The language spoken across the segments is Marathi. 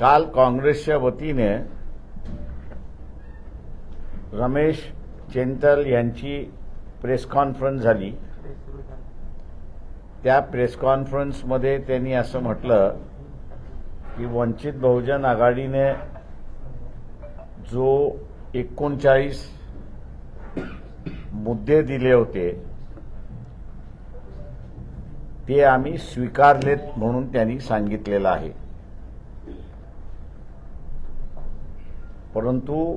काल काँग्रेसच्या वतीने रमेश चेंतल यांची प्रेस कॉन्फरन्स झाली. त्या प्रेस कॉन्फरन्समध्ये त्यांनी असं म्हटलं की वंचित बहुजन आघाडीने जो एकोणचाळीस मुद्दे दिले होते ते आम्ही स्वीकारलेत म्हणून त्यांनी सांगितलेलं आहे. परंतु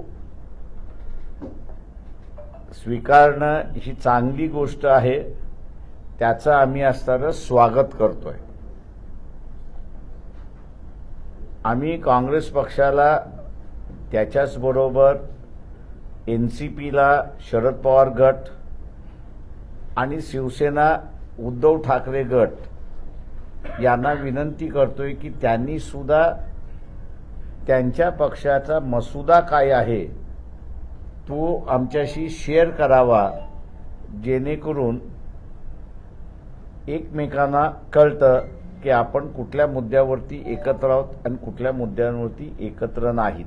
स्वीकारणं ही चांगली गोष्ट आहे त्याचं आम्ही असताना स्वागत करतोय. आम्ही काँग्रेस पक्षाला त्याच्याचबरोबर एन सी पीला शरद पवार गट आणि शिवसेना उद्धव ठाकरे गट यांना विनंती करतोय की त्यांनी सुद्धा त्यांच्या पक्षाचा मसुदा काय आहे तो आमच्याशी शेअर करावा जेणेकरून एकमेकांना कळतं की आपण कुठल्या मुद्द्यावरती एकत्र आहोत आणि कुठल्या मुद्द्यांवरती एकत्र नाहीत.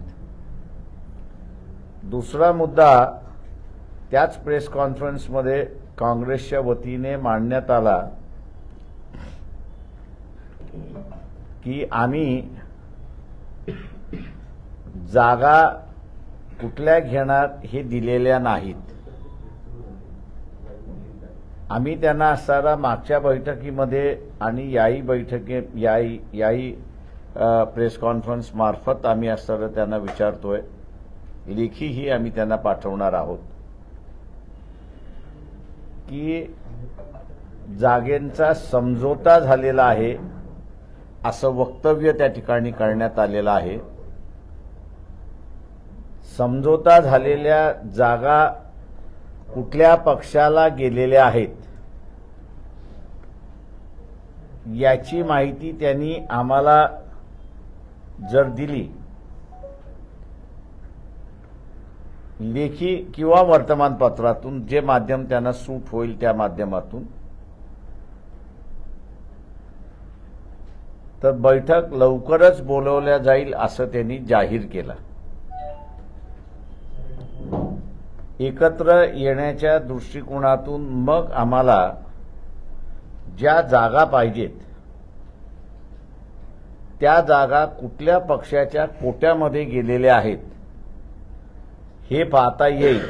दुसरा मुद्दा त्याच प्रेस कॉन्फरन्समध्ये काँग्रेसच्या वतीने मांडण्यात आला की आम्ही जागा कुठल्या घेणार हे दिलेल्या नाहीत. आम्ही त्यांना असताना मागच्या बैठकीमध्ये आणि याही बैठकी याही याही प्रेस कॉन्फरन्स मार्फत आम्ही असताना त्यांना विचारतोय. लेखीही आम्ही त्यांना पाठवणार आहोत. की जागेंचा समझोता झालेला आहे असं वक्तव्य त्या ठिकाणी करण्यात आलेलं आहे. समझोता झालेल्या जागा कुठल्या पक्षाला गेलेल्या आहेत? याची माहिती त्यांनी आम्हाला जर दिली लेखी किंवा वर्तमानपत्रातून जे माध्यम त्यांना सूट होईल त्या माध्यमातून तर बैठक लवकरच बोलवल्या जाईल असं त्यांनी जाहीर केलं. एकत्र येण्याच्या दृष्टिकोनातून मग आम्हाला ज्या जागा पाहिजेत त्या जागा कुठल्या पक्षाच्या कोट्यामध्ये गेलेल्या आहेत हे पाहता येईल.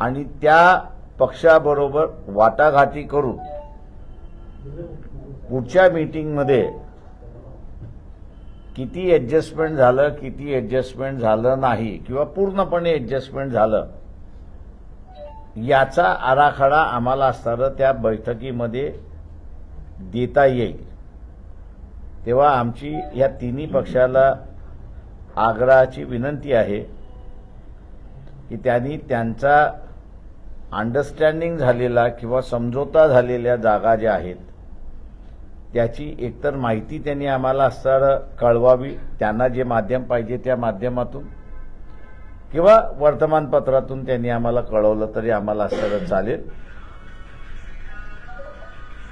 आणि त्या पक्षाबरोबर वाटाघाटी करून पुढच्या मीटिंगमध्ये किती ऍडजस्टमेंट झालं किती ऍडजस्टमेंट झालं नाही किंवा पूर्णपणे ऍडजस्टमेंट झालं याचा आराखडा आम्हाला असताना त्या बैठकीमध्ये देता येईल. तेव्हा आमची या तिन्ही पक्षाला आग्रहाची विनंती आहे की त्यांनी त्यांचा अंडरस्टँडिंग झालेला किंवा समझोता झालेल्या जागा ज्या आहेत त्याची एकतर माहिती त्यांनी आम्हाला असताना कळवावी त्यांना जे माध्यम पाहिजे त्या माध्यमातून किंवा वर्तमानपत्रातून त्यांनी आम्हाला कळवलं तरी आम्हाला असणारं चालेल.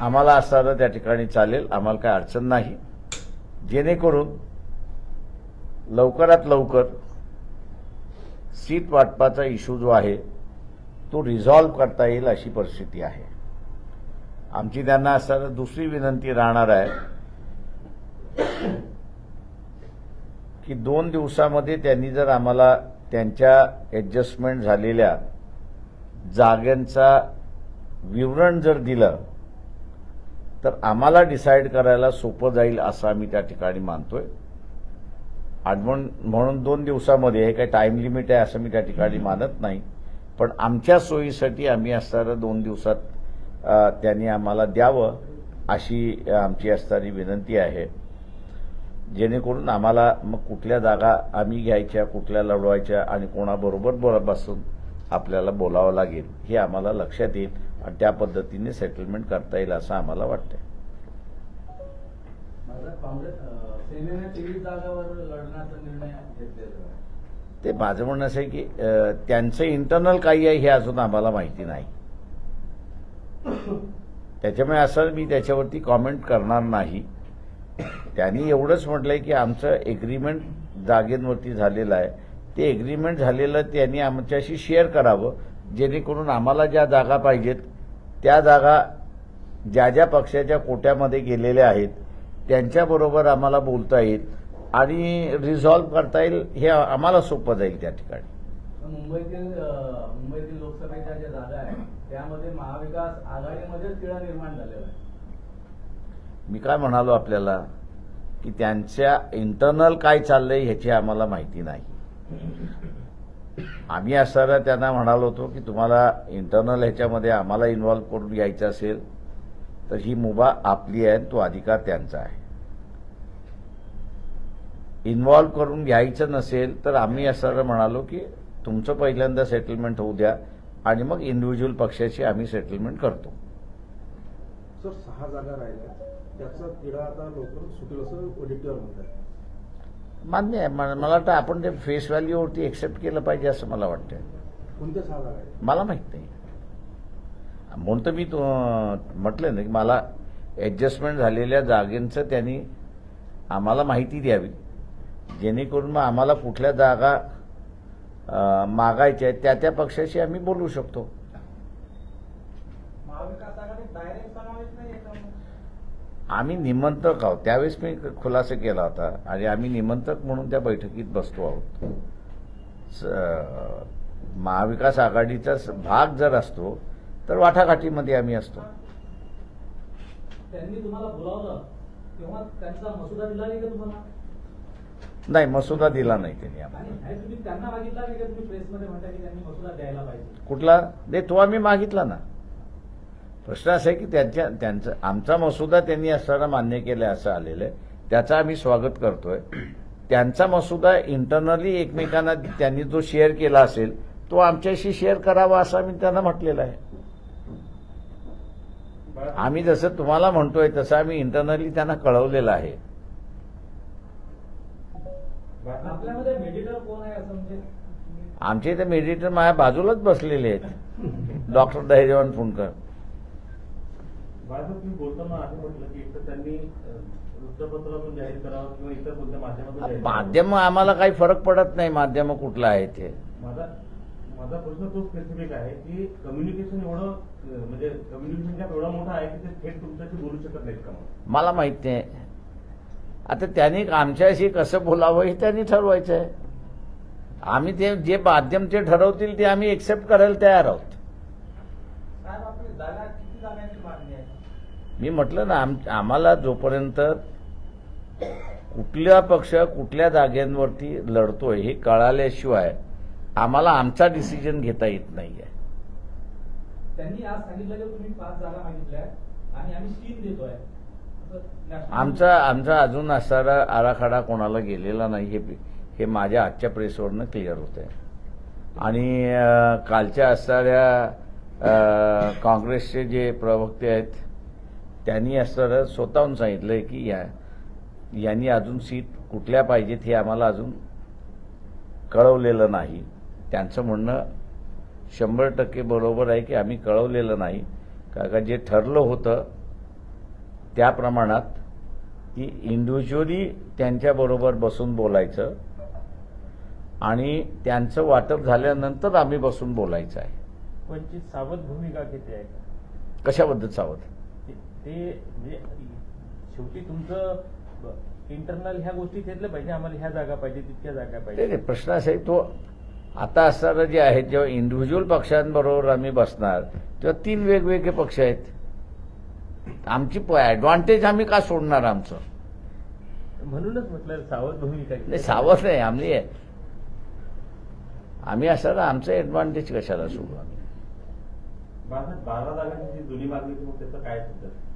आम्हाला असणारं त्या ठिकाणी चालेल. आम्हाला काही अडचण नाही. जेणेकरून लवकरात लवकर सीट वाटपाचा इश्यू जो आहे तो रिझॉल्व करता येईल अशी परिस्थिती आहे. आमची त्यांना असताना दुसरी विनंती राहणार आहे की दोन दिवसामध्ये त्यांनी जर आम्हाला त्यांच्या ॲडजस्टमेंट झालेल्या जागांचा विवरण जर दिलं तर आम्हाला डिसाईड करायला सोपं जाईल असं आम्ही त्या ठिकाणी मानतोय. आडवण म्हणून दोन दिवसामध्ये हे काही टाईम लिमिट आहे असं मी त्या ठिकाणी मानत नाही. पण आमच्या सोयीसाठी आम्ही असणारं दोन दिवसात त्यांनी आम्हाला द्यावं अशी आमची असणारी विनंती आहे. जेणेकरून आम्हाला मग कुठल्या जागा आम्ही घ्यायच्या कुठल्या लढवायच्या आणि कोणाबरोबर बोला बसून आपल्याला बोलावं लागेल हे आम्हाला लक्षात येईल आणि त्या पद्धतीने सेटलमेंट करता येईल असं आम्हाला वाटतंय. ते माझं म्हणणं असं आहे की त्यांचं इंटरनल काही आहे हे अजून आम्हाला माहिती नाही. त्याच्यामुळे असं मी त्याच्यावरती कॉमेंट करणार नाही. त्यांनी एवढंच म्हटलंय की आमचं एग्रीमेंट जागेंवरती झालेलं आहे. ते एग्रीमेंट झालेलं त्यांनी आमच्याशी शेअर करावं. जेणेकरून आम्हाला ज्या जागा पाहिजेत त्या जागा ज्या ज्या पक्षाच्या कोट्यामध्ये गेलेल्या आहेत त्यांच्याबरोबर आम्हाला बोलता येईल आणि रिझॉल्व्ह करता येईल हे आम्हाला सोपं जाईल त्या ठिकाणी. मुंबईतील मुंबईतील लोकसभेच्या ज्या जागा आहेत त्यामध्ये महाविकास आघाडीमध्येच तिळा निर्माण झालेला आहे. मी काय म्हणालो आपल्याला? की त्यांच्या इंटरनल काय चाललंय ह्याची आम्हाला माहिती नाही. आम्ही असताना त्यांना म्हणालो होतो की तुम्हाला इंटरनल ह्याच्यामध्ये आम्हाला इन्व्हॉल्व्ह करून घ्यायचं असेल तर ही मुभा आपली आहे तो अधिकार त्यांचा आहे. इन्व्हॉल्व्ह करून घ्यायचं नसेल तर आम्ही असं म्हणालो की तुमचं पहिल्यांदा सेटलमेंट होऊ द्या आणि मग इंडिव्हिज्युअल पक्षाशी आम्ही सेटलमेंट करतो. सर सहा जागा राहिल्या. त्याचा तिढा आता लवकर सुटेल असं म्हणतात. मान्य आहे. मला मला वाटतं आपण ते फेस व्हॅल्यूवरती एक्सेप्ट केलं पाहिजे असं मला वाटतं कोणत्या सहा जागा आहेत मला माहीत नाही. म्हणून तर मी तो म्हटलं ना की मला ॲडजस्टमेंट झालेल्या जागेंचं त्यांनी आम्हाला माहिती द्यावी. जेणेकरून मग आम्हाला कुठल्या जागा मागायच्या आहेत त्या त्या पक्षाशी आम्ही बोलू शकतो महाविकास आघाडीत डायरेक्ट समावेश नाही आम्ही निमंत्रक आहोत. त्यावेळेस मी खुलासा केला होता आणि आम्ही निमंत्रक म्हणून त्या बैठकीत बसतो आहोत. महाविकास आघाडीचा भाग जर असतो तर वाटाघाटीमध्ये आम्ही असतो. नाही का तुम्हाला? नाही मसुदा दिला नाही त्यांनी आम्हाला. कुठला? नाही तो आम्ही मागितला ना. प्रश्न असा आहे की त्यांच्या त्यांचं आमचा मसुदा त्यांनी असताना मान्य केला असं आलेलं आहे. त्याचं आम्ही स्वागत करतोय. त्यांचा मसुदा इंटरनली एकमेकांना त्यांनी जो शेअर केला असेल तो आमच्याशी शेअर करावा असं आम्ही त्यांना म्हटलेलं आहे. आम्ही जसं तुम्हाला म्हणतोय तसं आम्ही इंटरनली त्यांना कळवलेलं आहे. म्हणजे? आमचे इथे मेडिटर माझ्या बाजूलाच बसलेले आहेत. डॉक्टर दहेजवान फुंडकर. तुम्ही बोलताना असं म्हटलं की एकतर त्यांनी वृत्तपत्रातून जाहीर करावं किंवा इतर कोणत्या माध्यमातून जाहीर करावं. माध्यम आम्हाला काही फरक पडत नाही माध्यम कुठलं आहे ते. माझा माझा प्रश्न तो स्पेसिफिक आहे की कम्युनिकेशन एवढं म्हणजे कम्युनिकेशन गॅप एवढा मोठा आहे की ते थेट तुमच्याशी बोलू शकत नाहीत का मला माहीत नाही. आता त्यांनी आमच्याशी कसं बोलावं हे त्यांनी ठरवायचं आहे आम्ही ते जे माध्यम ते ठरवतील ते आम्ही एक्सेप्ट करायला तयार आहोत साहेब आपली जागा किती जागांची मागणी आहे मी म्हटलं ना आम आम्हाला जोपर्यंत कुठला पक्ष कुठल्या जाग्यांवरती लढतोय हे कळाल्याशिवाय आम्हाला आमचा डिसिजन घेता येत नाहीये. त्यांनी आज सांगितलं की तुम्ही पाच जागा मागितल्या आणि आम्ही तीन देतोय. आमचा आमचा अजून असणारा आराखडा कोणाला गेलेला नाही हे हे माझ्या आजच्या प्रेसवरनं क्लिअर होत आहे आणि कालच्या असणाऱ्या काँग्रेसचे जे प्रवक्ते आहेत त्यांनी असणारं स्वतःहून सांगितलंय की या यांनी अजून सीट कुठल्या पाहिजेत हे आम्हाला अजून कळवलेलं नाही. त्यांचं म्हणणं शंभर टक्के बरोबर आहे की आम्ही कळवलेलं नाही. का जे ठरलं होतं त्या प्रमाणात की इंडिव्हिज्युअली त्यांच्याबरोबर बसून बोलायचं आणि त्यांचं वाटप झाल्यानंतर आम्ही बसून बोलायचं आहे. पंचित सावध भूमिका घेते आहे? कशाबद्दल सावध? ते- म्हणजे शेवटी तुमचं इंटरनल ह्या गोष्टी घेतल्या पाहिजे आम्हाला ह्या जागा पाहिजे तितक्या जागा पाहिजे. नाही, प्रश्न असा आहे तो आता असणारं जे आहे जेव्हा इंडिव्हिज्युअल पक्षांबरोबर आम्ही बसणार तेव्हा तीन वेगवेगळे पक्ष आहेत. आमची ऍडव्हान्टेज आम्ही का सोडणार आमचं? म्हणूनच म्हटलं सावध भूमिका. नाही सावध नाही आम्ही आम्ही असणार आमचं ऍडव्हान्टेज कशाला सोडू आम्ही?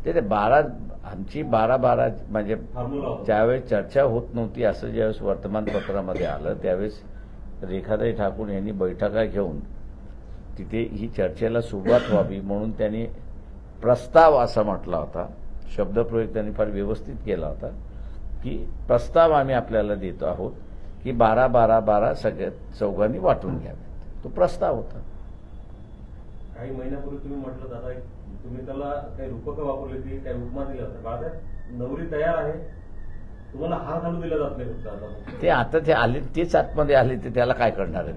ते बारा आमची बारा बारा म्हणजे ज्यावेळेस चर्चा होत नव्हती असं ज्यावेळेस वर्तमानपत्रामध्ये आलं त्यावेळेस रेखाताई ठाकूर यांनी बैठका घेऊन तिथे ही चर्चेला सुरुवात व्हावी म्हणून त्यांनी प्रस्ताव असा म्हटला होता शब्दप्रयोग त्यांनी फार व्यवस्थित केला होता की प्रस्ताव आम्ही आपल्याला देतो आहोत की बारा बारा बारा सगळ्या चौघांनी वाटून घ्यावेत. तो प्रस्ताव होता. काही महिन्यापूर्वी तुम्ही म्हटलं दादा तुम्ही त्याला काही रूपकं वापरली होती काही उपमा दिल्या होत्या बाळासाहेब नवरी तयार आहे. तुम्हाला हार घालू दिला जात नाही फक्त आता. ते आता ते आले तेच आतमध्ये आले ते त्याला काय करणार आहे?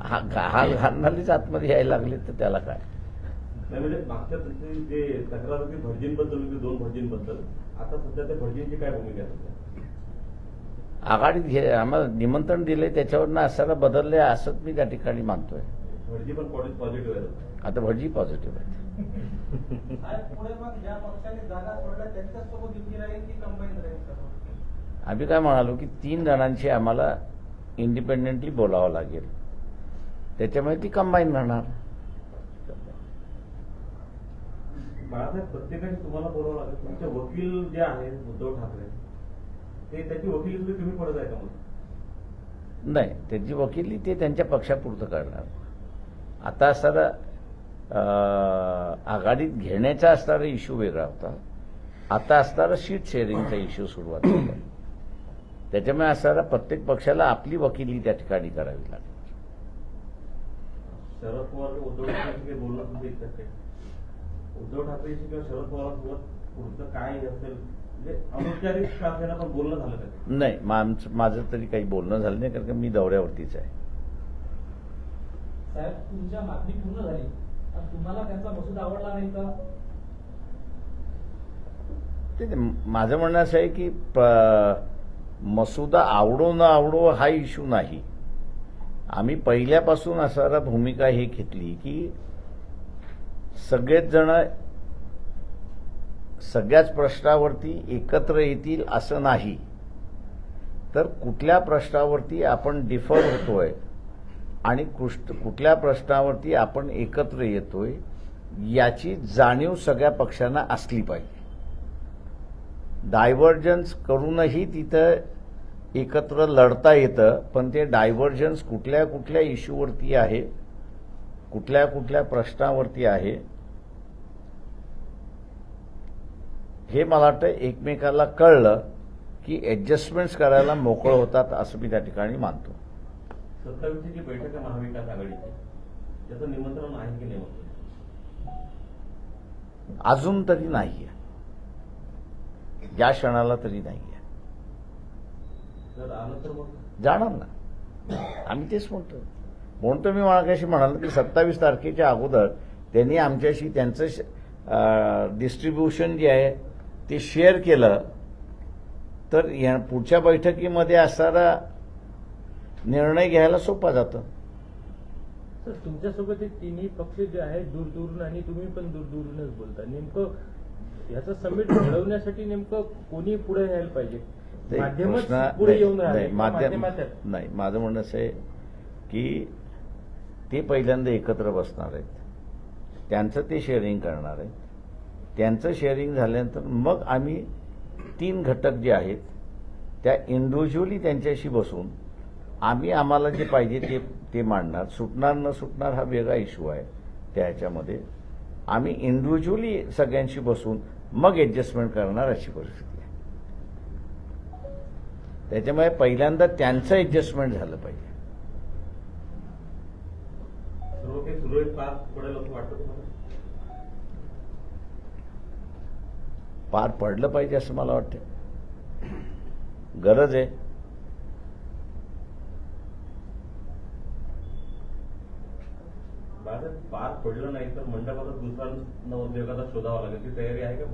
हा? हा घालणारीच आतमध्ये यायला लागले तर त्याला काय? नाही म्हणजे मागच्या जे तक्रार होती भटजींबद्दल होती दोन भटजींबद्दल. आता सध्या त्या भटजींची काय भूमिका आहे आघाडीत घे आम्हाला निमंत्रण दिले त्याच्यावरनं असताना बदलले असंच मी त्या ठिकाणी मानतोय. भटजी पण पॉझिटिव्ह आहे आता भटजी पॉझिटिव्ह आहे साहेब पुढे मग ज्या पक्षाने जागा सोडल्या त्यांच्यासोबत युती राहील की कंबाईन राहील सर्व? आम्ही काय म्हणालो की तीन जणांची आम्हाला इंडिपेंडेंटली बोलावं लागेल. त्याच्यामुळे ती कंबाईन राहणार. बाळासाहेब प्रत्येकाने तुम्हाला बोलावं लागेल. तुमचे वकील जे आहेत उद्धव ठाकरे ते त्याची वकिली सुद्धा तुम्ही पडत आहे का मग नाही त्यांची वकिली ते त्यांच्या पक्षापुरतं करणार. आता असणारा आघाडीत घेण्याचा असणारा इश्यू वेगळा होता. आता असणारा सीट शेअरिंगचा इश्यू सुरुवात झाला. त्याच्यामुळे असणारा प्रत्येक पक्षाला आपली वकिली त्या ठिकाणी करावी लागेल. शरद पवार उद्धव ठाकरेशी काही बोलणं उद्धव ठाकरेशी किंवा शरद पवारांसोबत पुढचं काय असेल म्हणजे नाही माझं तरी काही बोलणं झालं नाही कारण का मी दौऱ्यावरतीच आहे. साहेब तुमच्या मागणी पूर्ण झाली. पण तुम्हाला त्यांचा मसूद आवडला नाही का? ते ते माझं म्हणणं असं आहे की मसुदा आवडो न आवडो हा इश्यू नाही. आम्ही पहिल्यापासून असणारा भूमिका ही घेतली की सगळेच जण सगळ्याच प्रश्नावरती एकत्र येतील असं नाही. तर कुठल्या प्रश्नावरती आपण डिफर होतोय आणि कुष्ट- कुठल्या प्रश्नावरती आपण एकत्र येतोय याची जाणीव सगळ्या पक्षांना असली पाहिजे. डायव्हर्जन्स करूनही तिथं एकत्र लढता येतं पण ते डायव्हर्जन्स कुठल्या कुठल्या इश्यूवरती आहे कुठल्या कुठल्या प्रश्नावरती आहे हे मला वाटतं एकमेकाला कळलं की ऍडजस्टमेंट्स करायला मोकळं होतात असं मी त्या ठिकाणी मानतो. सत्तावीसची जी बैठक आहे महाविकास आघाडीची त्याचं निमंत्रण आहे की नाही? अजून तरी नाहीये. या क्षणाला तरी तर मग? जाणार ना. आम्ही तेच म्हणतो. म्हणतो मी मागाशी म्हणाल की सत्तावीस तारखेच्या अगोदर त्यांनी आमच्याशी त्यांचं डिस्ट्रीब्युशन जे आहे ते शेअर केलं तर या पुढच्या बैठकीमध्ये असणारा निर्णय घ्यायला सोपा जातं. सर तुमच्यासोबत हे तिन्ही पक्ष जे आहेत दूर दूरून आणि तुम्ही पण दूर दूरूनच बोलता. नेमकं याचं समिट घडवण्यासाठी नेमकं कोणी पुढे यायला पाहिजे? माध्यमच पुढे नाही, येऊन माध्यम नाही माझं म्हणणं असं आहे की ते पहिल्यांदा एकत्र बसणार आहेत. त्यांचं ते शेअरिंग करणार आहेत. त्यांचं शेअरिंग झाल्यानंतर मग आम्ही तीन घटक जे आहेत त्या इंडिव्हिज्युअली त्यांच्याशी बसून आम्ही आम्हाला जे पाहिजे ते ते मांडणार. सुटणार न सुटणार हा वेगळा इश्यू आहे त्या ह्याच्यामध्ये आम्ही इंडिव्हिज्युअली सगळ्यांशी बसून मग ॲडजस्टमेंट करणार अशी परिस्थिती आहे. त्याच्यामुळे पहिल्यांदा त्यांचं ॲडजस्टमेंट झालं पाहिजे. पार पडेल पाहिजे असं मला वाटतं गरज आहे. पार पडलं नाही तर मंडपाचा दुसरा नवोद्योगाचा शोधावा लागेल. ती तयारी आहे का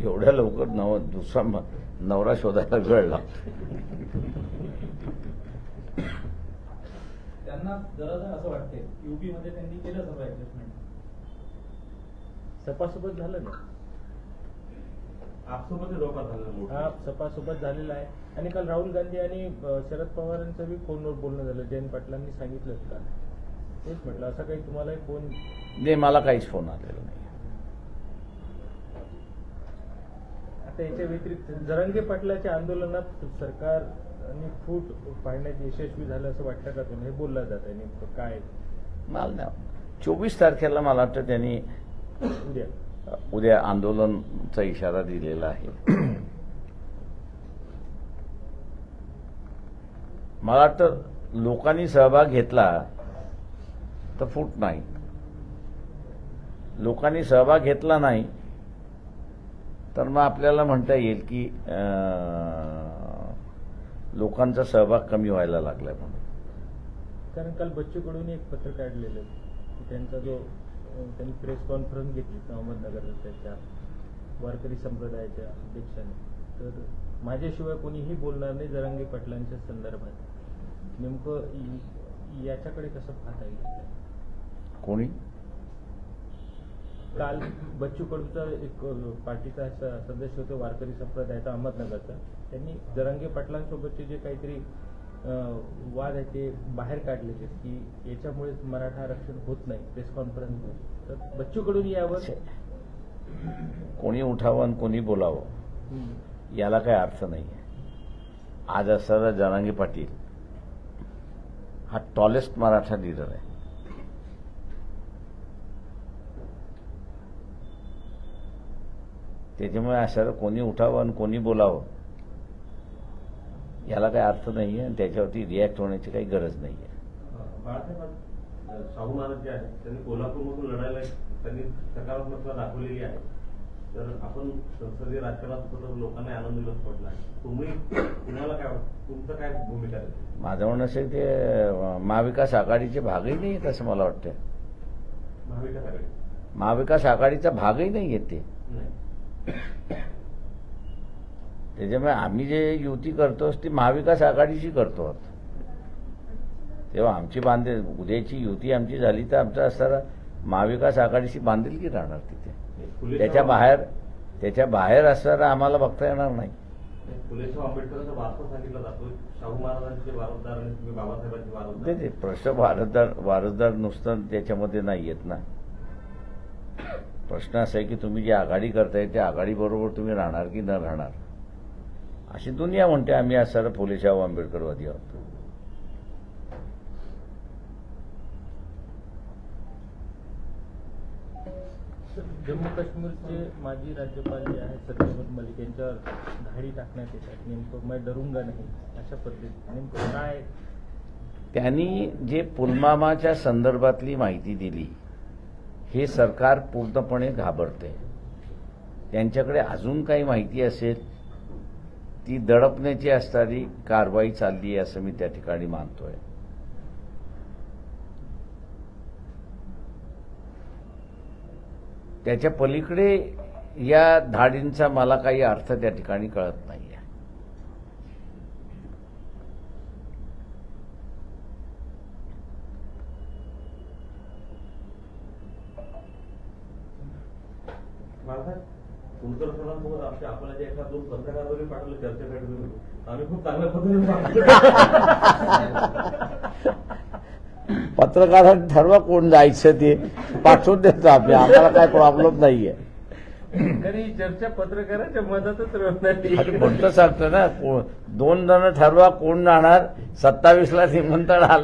एवढ्या लवकर नव दुसरा नवरा शोधायला वेळ लागतो. त्यांना गरज आहे असं वाटते युपी मध्ये त्यांनी केलं सर्व ऍडजस्टमेंट सपासोबत झालं ना. आपसोबत जवळपास झालं मोठं. हा सपासोबत झालेला आहे. आणि काल राहुल गांधी आणि अ, शरद पवारांचं बी फोनवर बोलणं झालं. जयंत पाटलांनी सांगितलं का तेच म्हटलं असं काही तुम्हाला फोन नाही मला काहीच फोन आलेला नाही. आता याच्या व्यतिरिक्त जरंगे पाटलाच्या आंदोलनात सरकार आणि फूट पाडण्यात यशस्वी झालं असं वाटतं का तुम्ही? हे बोललं जात आहे नेमकं. काय? मला नाही चोवीस तारखेला मला वाटतं त्यांनी उद्या. उद्या आंदोलनचा इशारा दिलेला आहे. मला वाटतं लोकांनी सहभाग घेतला तर फूट नाही. लोकांनी सहभाग घेतला नाही तर मग आपल्याला म्हणता येईल की लोकांचा सहभाग कमी व्हायला लागलाय म्हणून. कारण काल बच्चू कडून एक पत्र काढलेलं त्यांचा जो त्यांनी प्रेस कॉन्फरन्स घेतली अहमदनगर त्याच्या वारकरी संप्रदायाच्या अध्यक्षाने. तर माझ्याशिवाय कोणीही बोलणार नाही जरांगे पाटलांच्या संदर्भात. नेमकं याच्याकडे कसं पाहता येईल? कोणी? काल बच्चू कडूचा एक पार्टीचा सदस्य होते वारकरी संप्रदायाचा अहमदनगरचा. त्यांनी जरांगे पाटलांसोबतचे जे काहीतरी वाद आहे ते बाहेर काढलेले की याच्यामुळे मराठा आरक्षण होत नाही प्रेस कॉन्फरन्स तर बच्चू कडून यावर कोणी उठावं आणि कोणी बोलावं. याला काही अर्थ नाही आज असणारा जनांगी पाटील हा टॉलेस्ट मराठा लिडर आहे. त्याच्यामुळे असणारं कोणी उठावं आणि कोणी बोलावं याला काही अर्थ नाही आहे आणि त्याच्यावरती रिॲक्ट होण्याची काही गरज नाही आहे बाळासाहेब शाहू महाराज जे आहेत त्यांनी कोल्हापूरमधून लढायला त्यांनी सकारात्मकता दाखवलेली आहे. तर आपण संसदीय राजकारणात लोकांना आनंद दिवस पडला आहे. तुम्ही तुम्हाला काय तुमचं काय भूमिका माझं म्हणणं असं ते महाविकास आघाडीचे भागही नाही आहेत असं मला वाटतं महाविकास आघाडी? महाविकास आघाडीचा भागही नाही आहेत ते. नाही. त्याच्यामुळे आम्ही जे युती करतो ती महाविकास आघाडीची करतो. आहोत तेव्हा आमची बांधे उद्याची युती आमची झाली तर आमचा असणारा महाविकास आघाडीशी बांधिलकी राहणार तिथे. त्याच्या बाहेर त्याच्या बाहेर असणारा आम्हाला बघता येणार नाही. ते प्रश्न वारसदार वारसदार नुसतं त्याच्यामध्ये नाही येत ना. प्रश्न असा आहे की तुम्ही जी आघाडी करताय त्या आघाडीबरोबर तुम्ही राहणार की न राहणार? अशी दुनिया म्हणते आम्ही असणारा फुले शाहू आंबेडकरवादी आहोत. जम्मू काश्मीरचे माजी राज्यपाल जे आहेत सत्यपाल मलिक यांच्यावर धाडी टाकण्यात येतात. नेमकं मैं डरूंगा नाही अशा पद्धतीने नेमकं काय? त्यांनी जे पुलवामाच्या संदर्भातली माहिती दिली हे सरकार पूर्णपणे घाबरते. त्यांच्याकडे अजून काही माहिती असेल ती दडपण्याची असणारी कारवाई चालली आहे असं मी त्या ठिकाणी मानतोय. त्याच्या पलीकडे या धाडींचा मला काही अर्थ त्या ठिकाणी कळत नाही बाळासाहेब सरांसोबत आपल्याला जे एका दोन पत्रकार वगैरे पाठवले चर्चेसाठी आम्ही खूप चांगल्या पद्धतीने पाठवले. पत्रकारांनी ठरवा कोण जायचं ते. पाठवून देतो आम्ही आम्हाला काय प्रॉब्लेम नाहीये. ही चर्चा पत्रकाराच्या मधातच राहणार अरे म्हणतो सांगतो ना दोन जण ठरवा कोण जाणार. सत्तावीसला निमंत्रण आलं.